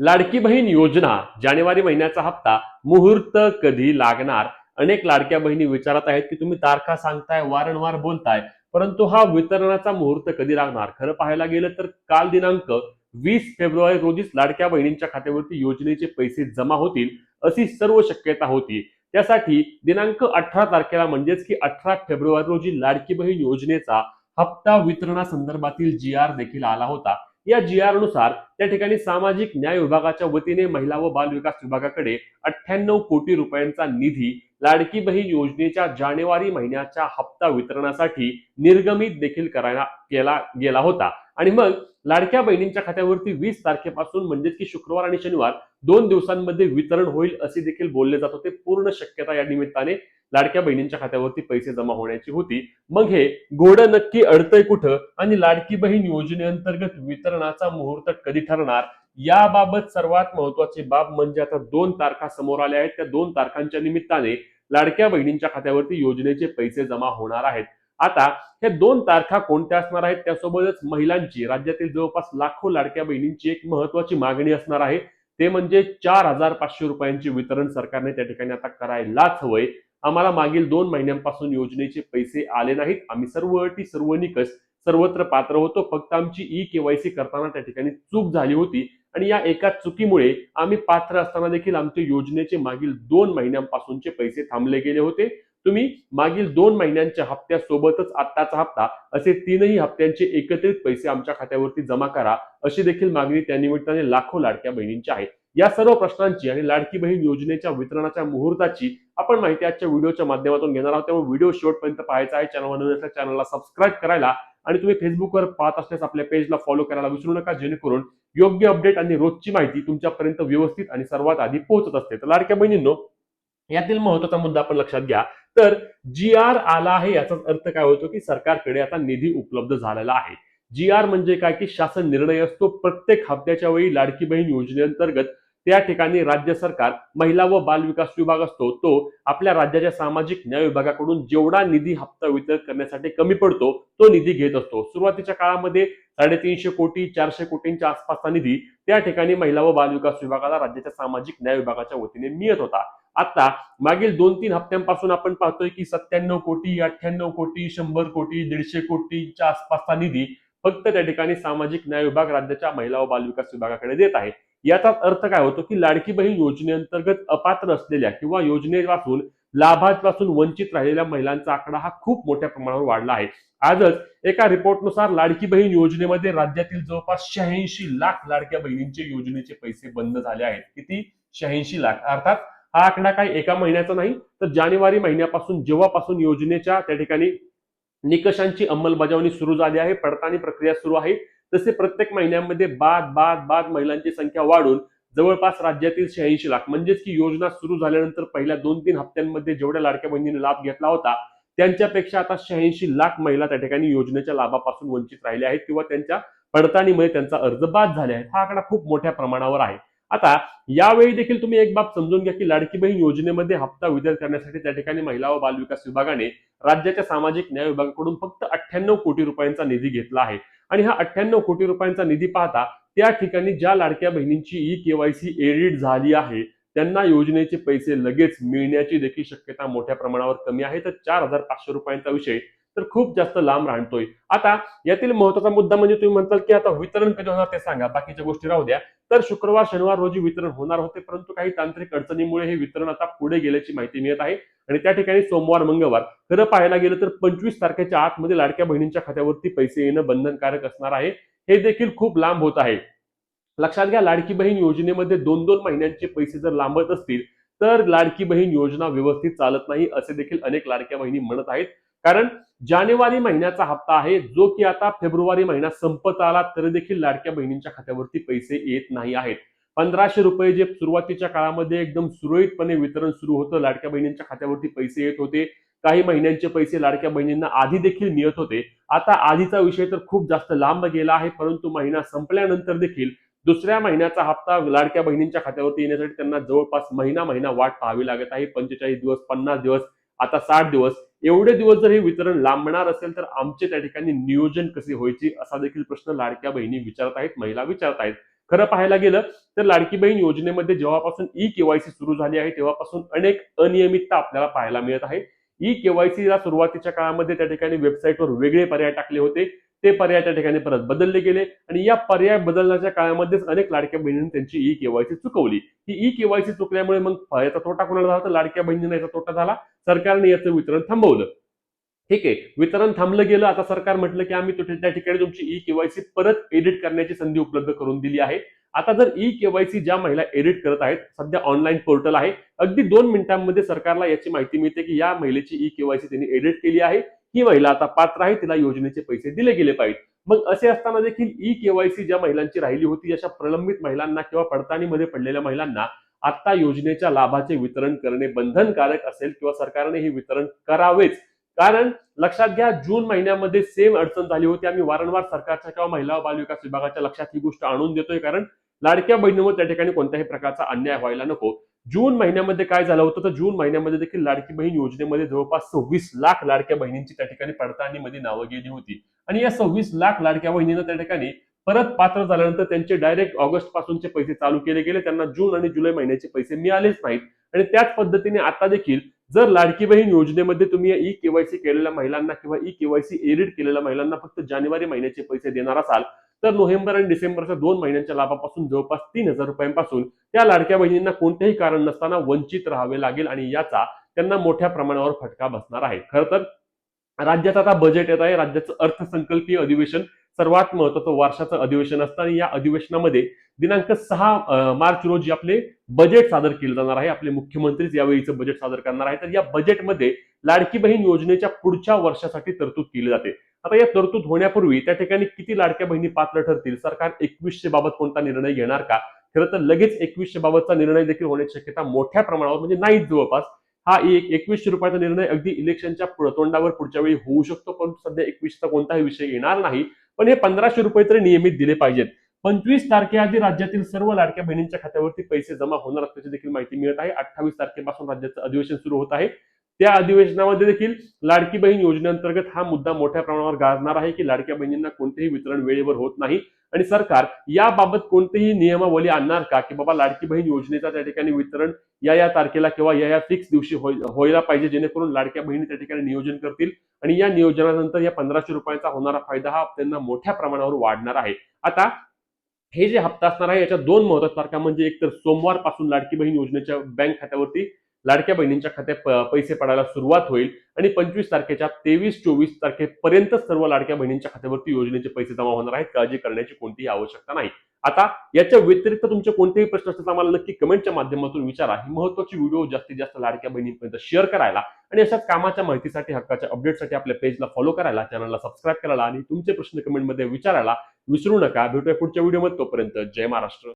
लाडकी बहीण योजना जानेवारी महिन्याचा हप्ता मुहूर्त कधी लागणार? अनेक लाडक्या बहिणी विचारत आहेत की तुम्ही तारखा सांगताय वारंवार बोलताय परंतु हा वितरणाचा मुहूर्त कधी लागणार? खरं पाहायला गेलं तर काल दिनांक वीस फेब्रुवारी रोजीच लाडक्या बहिणींच्या खात्यावरती योजनेचे पैसे जमा होतील अशी सर्व शक्यता होती. त्यासाठी दिनांक अठरा तारखेला म्हणजेच की अठरा फेब्रुवारी रोजी लाडकी बहीण योजनेचा हप्ता वितरणासंदर्भातील जी आर देखील आला होता. या जी आरनुसार त्या ठिकाणी सामाजिक न्याय विभागाच्या वतीने महिला व बाल विकास विभागाकडे अठ्ठ्याण्णव कोटी रुपयांचा निधी लाडकी बहीण योजनेच्या जानेवारी महिन्याच्या हप्ता वितरणासाठी निर्गमित देखील करायला केला गेला होता. आणि मग लाडक्या बहिणींच्या खात्यावरती वीस तारखेपासून म्हणजेच की शुक्रवार आणि शनिवार दोन दिवसांमध्ये वितरण होईल असे देखील बोलले जात होते. पूर्ण शक्यता या निमित्ताने लाडक्या बहिणींच्या खात्यावरती पैसे जमा होण्याची होती. मग हे घोडं नक्की अडतंय कुठं आणि लाडकी बहीण योजनेअंतर्गत वितरणाचा मुहूर्त कधी ठरणार? याबाबत सर्वात महत्वाची बाब म्हणजे आता दोन तारखा समोर आल्या आहेत. त्या दोन तारखांच्या निमित्ताने लाडक्या बहिणींच्या खात्यावरती योजनेचे पैसे जमा होणार आहेत. आता हे दोन तारखा कोणत्या असणार आहेत? त्यासोबतच महिलांची राज्यातील जवळपास लाखो लाडक्या बहिणींची एक महत्वाची मागणी असणार आहे. ते म्हणजे चार हजार पाचशे रुपयांचे वितरण सरकारने त्या ठिकाणी आता करायलाच हवंय. आम्हाला मागील दोन महिन्यांपासून योजनेचे पैसे आले नाहीत. आम्ही सर्व अटी सर्व निकष सर्वत्र पात्र होतो. फक्त आमची ई केवायसी करताना त्या ठिकाणी चूक झाली होती. आणि या एका चुकीमुळे आम्ही पात्र असताना देखील आमचे योजनेचे मागील दोन महिन्यांपासूनचे पैसे थांबले गेले होते. तुम्ही मागील दोन महिन्यांच्या हप्त्यासोबतच आत्ताचा हप्ता असे तीनही हप्त्यांचे एकत्रित पैसे आमच्या खात्यावरती जमा करा अशी देखील मागणी त्या निमित्ताने लाखो लाडक्या बहिणींची आहे. या सर्व प्रश्नांची आणि लाडकी बहीण योजनेच्या वितरणाच्या मुहूर्ताची आपण माहिती आजच्या व्हिडिओच्या माध्यमातून घेणार आहोत. त्यामुळे व्हिडिओ शेवटपर्यंत पाहायचा आहे. चॅनल नवीन असल्या चॅनलला सबस्क्राईब करायला आणि तुम्ही फेसबुकवर पाहत असल्यास आपल्या पेजला फॉलो करायला विसरू नका. जेणेकरून योग्य अपडेट आणि रोजची माहिती तुमच्यापर्यंत व्यवस्थित आणि सर्वात आधी पोहोचत असते. तर लाडक्या बहिणींनो यातील महत्त्वाचा मुद्दा आपण लक्षात घ्या. तर जी आर आला आहे याचाच अर्थ काय होतो की सरकारकडे आता निधी उपलब्ध झालेला आहे. जी आर म्हणजे काय की शासन निर्णय असतो. प्रत्येक हप्त्याच्या वेळी लाडकी बहीण योजनेअंतर्गत त्या ठिकाणी राज्य सरकार महिला व बाल विकास विभाग असतो तो आपल्या राज्याच्या सामाजिक न्याय विभागाकडून जेवढा निधी हप्ता वितरित करण्यासाठी कमी पडतो तो निधी घेत असतो. सुरुवातीच्या काळामध्ये साडेतीनशे कोटी चारशे कोटींच्या आसपासचा निधी त्या ठिकाणी महिला व बाल विकास विभागाला राज्याच्या सामाजिक न्याय विभागाच्या वतीने मिळत होता. आता मागील दोन तीन हप्त्यांपासून आपण पाहतोय की सत्त्याण्णव कोटी अठ्ठ्याण्णव कोटी शंभर कोटी दीडशे कोटीच्या आसपासचा निधी फक्त त्या ठिकाणी सामाजिक न्याय विभाग राज्याच्या महिला व बाल विकास विभागाकडे देत आहे. याचाच अर्थ काय होतो की लाडकी बहीण योजनेअंतर्गत अपात्र असलेल्या किंवा योजनेपासून लाभापासून वंचित राहिलेल्या महिलांचा आकडा हा खूप मोठ्या प्रमाणावर वाढला आहे. आजच एका रिपोर्टनुसार लाडकी बहीण योजनेमध्ये राज्यातील जवळपास शहाऐंशी लाख लाडक्या बहिणींचे योजनेचे पैसे बंद झाले आहेत. किती? शहाऐंशी लाख. अर्थात हा आकडा काही एका महिन्याचा नाही तर जानेवारी महिन्यापासून जेव्हापासून योजनेच्या त्या ठिकाणी निकषांची अंमलबजावणी सुरू झाली आहे पडताळणी प्रक्रिया सुरू आहे तसे प्रत्येक महिन्यामध्ये बाद बाद बाद महिलांची संख्या वाढून जवळपास राज्यातील शहाऐंशी लाख. म्हणजेच की योजना सुरू झाल्यानंतर पहिल्या दोन तीन हप्त्यांमध्ये जेवढ्या लाडक्या बहिणीने लाभ घेतला होता त्यांच्यापेक्षा आता शहाऐंशी लाख महिला त्या ठिकाणी योजनेच्या लाभापासून वंचित राहिल्या आहेत किंवा त्यांच्या पडताळणीमध्ये त्यांचा अर्ज बाद झाले आहे हा आकडा खूप मोठ्या प्रमाणावर आहे. आता यावेळी देखील तुम्ही एक बाब समजून घ्या की लाडकी बहीण योजनेमध्ये हप्ता वितरित करण्यासाठी त्या ठिकाणी महिला व बालविकास विभागाने राज्याच्या सामाजिक न्याय विभागाकडून फक्त अठ्ठ्याण्णव कोटी रुपयांचा निधी घेतला आहे. आणि हा अठ्ठ्याण्णव कोटी रुपयांचा निधी पाहता त्या ठिकाणी ज्या लाडक्या बहिणींची ई केवायसी एडिट झाली आहे त्यांना योजनेचे पैसे लगेच मिळण्याची देखील शक्यता मोठ्या प्रमाणावर कमी आहे. तर चार हजार पाचशे रुपयांचा विषय तर खूप जास्त लांब राहतोय. आता यातील महत्त्वाचा मुद्दा म्हणजे तुम्ही म्हणताल की आता वितरण कधी होणार ते सांगा. बाकीच्या गोष्टी राहू द्या. तर शुक्रवार शनिवार रोजी वितरण होणार होते परंतु काही तांत्रिक अडचणीमुळे हे वितरण आता पुढे गेल्याची माहिती मिळत आहे. आणि त्या ठिकाणी सोमवार मंगळवार खरं पाहायला गेलं तर पंचवीस तारखेच्या आतमध्ये लाडक्या बहिणींच्या खात्यावरती पैसे येणं बंधनकारक असणार आहे. हे देखील खूप लांब होत आहे. लक्षात घ्या लाडकी बहीण योजनेमध्ये दोन दोन महिन्यांचे पैसे जर लांबत असतील तर लाडकी बहीण योजना व्यवस्थित चालत नाही असे देखील अनेक लाडक्या बहिणी म्हणत आहेत. कारण जानेवारी महिन्याचा हप्ता आहे जो की आता फेब्रुवारी महिना संपत आला तरी देखील लाडक्या बहिणींच्या खात्यावरती पैसे येत नाही आहेत. पंधराशे रुपये जे सुरुवातीच्या काळामध्ये एकदम सुरळीतपणे वितरण सुरू होतं लाडक्या बहिणींच्या खात्यावरती पैसे येत होते. काही महिन्यांचे पैसे लाडक्या बहिणींना आधी देखील मिळत होते. आता आधीचा विषय तर खूप जास्त लांब गेला आहे परंतु महिना संपल्यानंतर देखील दुसऱ्या महिन्याचा हप्ता लाडक्या बहिणींच्या खात्यावरती येण्यासाठी त्यांना जवळपास महिना महिना वाट पाहावी लागत आहे. पंचेचाळीस दिवस पन्नास दिवस आता साठ दिवस. एवढे दिवस जर हे वितरण लांबणार असेल तर आमचे त्या ठिकाणी नियोजन कसे व्हायचे असा देखील प्रश्न लाडक्या बहिणी विचारत आहेत महिला विचारत आहेत. खरं पाहायला गेलं तर लाडकी बहीण योजनेमध्ये जेव्हापासून ई केवायसी सुरू झाली आहे तेव्हापासून अनेक अनियमितता आपल्याला पाहायला मिळत आहे. ई केवायसीला सुरुवातीच्या काळामध्ये त्या ठिकाणी वेबसाईटवर वेगळे पर्याय टाकले होते. ते पर्याय त्या ठिकाणी परत बदलले गेले आणि या पर्याय बदलण्याच्या काळामध्येच अनेक लाडक्या बहिणींनी त्यांची ई केवायसी चुकवली. ही ई केवायसी चुकल्यामुळे मग याचा तोटा कोणाला झाला? तर लाडक्या बहिणींना याचा तोटा झाला. सरकारने याचं वितरण थांबवलं. ठीक आहे वितरण थांबलं गेलं आता सरकार म्हटलं की आम्ही त्या ठिकाणी तुमची ई केवायसी परत एडिट करण्याची संधी उपलब्ध करून दिली आहे. आता जर ई केवायसी ज्या महिला एडिट करत आहेत सध्या ऑनलाईन पोर्टल आहे अगदी दोन मिनिटांमध्ये सरकारला याची माहिती मिळते की या महिलेची ई केवायसी त्यांनी एडिट केली आहे. ही महिला आता पात्र आहे तिला योजनेचे पैसे दिले गेले पाहिजे मग असे असताना देखील ई केवायसी ज्या महिलांची राहिली होती अशा प्रलंबित महिलांना किंवा पडताळणीमध्ये पडलेल्या महिलांना आता योजनेच्या लाभाचे वितरण करणे बंधनकारक असेल किंवा सरकारने हे वितरण करावेच. कारण लक्षात घ्या जून महिन्यामध्ये सेम अडचण झाली होती. आम्ही वारंवार सरकारच्या किंवा महिला बालविकास विभागाच्या लक्षात ही गोष्ट आणून देतोय. कारण लाडक्या बहिणीवर त्या ठिकाणी कोणत्याही प्रकारचा अन्याय व्हायला नको. जून महिन्यामध्ये काय झालं होतं? तर जून महिन्यामध्ये देखील लाडकी बहीण योजनेमध्ये जवळपास सव्वीस लाख लाडक्या बहिणींची त्या ठिकाणी पडताळणीमध्ये नावं गेली होती. आणि या सव्वीस लाख लाडक्या बहिणींना त्या ठिकाणी परत पात्र झाल्यानंतर त्यांचे डायरेक्ट ऑगस्ट पासूनचे पैसे चालू केले गेले. त्यांना जून आणि जुलै महिन्याचे पैसे मिळालेच नाहीत. आणि त्याच पद्धतीने आता देखील जर लाडकी बहीण योजनेमध्ये तुम्ही ई केवायसी केलेल्या महिलांना किंवा ई केवायसी एडिट केलेल्या महिलांना फक्त जानेवारी महिन्याचे पैसे देणार असाल तर नोव्हेंबर आणि डिसेंबरच्या दोन महिन्यांच्या लाभापासून जवळपास तीन हजार रुपयांपासून त्या लाडक्या बहिणींना कोणतेही कारण नसताना वंचित राहावे लागेल आणि याचा त्यांना मोठ्या प्रमाणावर फटका बसणार आहे. खरं तर राज्यात आता बजेट येत आहे राज्याचं अर्थसंकल्पीय अधिवेशन सर्वात महत्वाचं वर्षाचं अधिवेशन असतं आणि या अधिवेशनामध्ये दिनांक सहा मार्च रोजी आपले बजेट सादर केलं जाणार आहे. आपले मुख्यमंत्रीच यावेळीचं बजेट सादर करणार आहे तर या बजेटमध्ये लाडकी बहीण योजनेच्या पुढच्या वर्षासाठी तरतूद केली जाते. आता या तरतूद होण्यापूर्वी त्या ठिकाणी किती लाडक्या बहिणी पात्र ठरतील? सरकार एकवीसशे बाबत कोणता निर्णय घेणार का? खरं तर लगेच एकवीसशे बाबतचा निर्णय देखील होण्याची शक्यता मोठ्या प्रमाणावर म्हणजे नाहीच जवळपास. हा एक एकवीसशे रुपयाचा निर्णय अगदी इलेक्शनच्या तोंडावर पुढच्या वेळी होऊ शकतो परंतु सध्या एकवीसचा कोणताही विषय येणार नाही. पण हे पंधराशे रुपये तरी नियमित दिले पाहिजेत. पंचवीस तारखेआधी राज्यातील सर्व लाडक्या बहिणींच्या खात्यावरती पैसे जमा होणार असल्याची देखील माहिती मिळत आहे. अठ्ठावीस तारखेपासून राज्याचं अधिवेशन सुरू होत आहे. त्या अधिवेशनामध्ये देखील लाडकी बहीण योजनेअंतर्गत हा मुद्दा मोठ्या प्रमाणावर गाजणार आहे की लाडक्या बहिणींना कोणतेही वितरण वेळेवर होत नाही. आणि सरकार याबाबत कोणतेही नियमावली आणणार का? की बाबा लाडकी बहीण योजनेचा त्या ठिकाणी वितरण या या तारखेला किंवा या या फिक्स दिवशी व्हायला पाहिजे जेणेकरून लाडक्या बहिणी त्या ठिकाणी नियोजन करतील. आणि या नियोजनानंतर या पंधराशे रुपयाचा होणारा फायदा हा त्यांना मोठ्या प्रमाणावर वाढणार आहे. आता हे जे हप्ता असणार आहे याच्या दोन महत्त्वाच्या तारखा म्हणजे एक तर सोमवारपासून लाडकी बहीण योजनेच्या बँक खात्यावरती लाडक्या बहिणींच्या खात्यात पैसे पडायला सुरुवात होईल आणि पंचवीस तारखेच्या तेवीस चोवीस तारखेपर्यंत सर्व लाडक्या बहिणींच्या खात्यावरती योजनेचे पैसे जमा होणार आहेत. काळजी करण्याची कोणतीही आवश्यकता नाही. आता याच्या व्यतिरिक्त तुमचे कोणतेही प्रश्न असतात आम्हाला नक्की कमेंटच्या माध्यमातून विचारा. ही महत्वाची व्हिडिओ जास्तीत जास्त लाडक्या बहिणींपर्यंत शेअर करायला आणि अशाच कामाच्या माहितीसाठी हक्काच्या अपडेटसाठी आपल्या पेजला फॉलो करायला चॅनलला सबस्क्राईब करायला आणि तुमचे प्रश्न कमेंटमध्ये विचारायला विसरू नका. भेटूया पुढच्या व्हिडिओमध्ये. तोपर्यंत जय महाराष्ट्र.